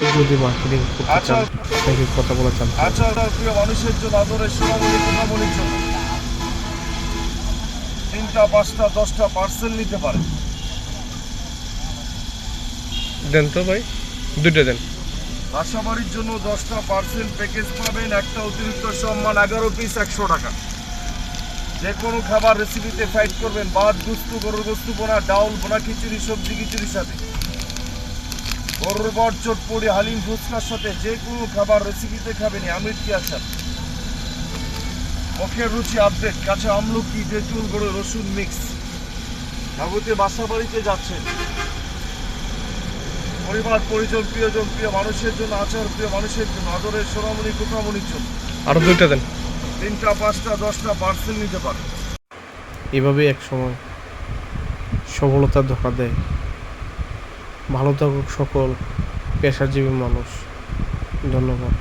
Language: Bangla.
যদি মার্কেটিং করতে আচ্ছা। চান আপনাকে কথা বলা চান আচ্ছা প্রিয় মানুষের জন্য আদরের সোনামণি কোনামণির জন্য। তিনটা পাঁচটা দশটা পার্সেল নিতে পারে দেন তো ভাই দুটো দেন। বাসাবাড়ির জন্য দশটা পার্সেল প্যাকেজ পাবেন একটা অতিরিক্ত সম্মান এগারো পিস একশো টাকা। যে কোনো খাবার রেসিপিতে ফাইট করবেন ভাত গুস্তু গরুর গুস্তু বোনা ডাউল বোনা খিচুড়ি সবজি খিচুড়ির সাথে। গরুর বট চটপড়ি হালিম ফুচকার সাথে যে কোনো খাবার রেসিপিতে খাবেন আমির কি আচার মুখের রুচি আপডেট কাঁচা আমলকি তেঁতুল গরু রসুন মিক্স যাবতীয় বাসা বাড়িতে যাচ্ছেন। পরিবার পরিজন প্রিয়জন প্রিয় মানুষের জন্য আচার প্রিয় মানুষের জন্য আদরের সোনামণি কোকামণির জন্য আরও দুইটা দেন। তিনটা পাঁচটা দশটা পার্সেল নিতে পারে এভাবে এক সময় সফলতা ধোকা দেয়। ভালো থাকুক সকল পেশাজীবী মানুষ। ধন্যবাদ।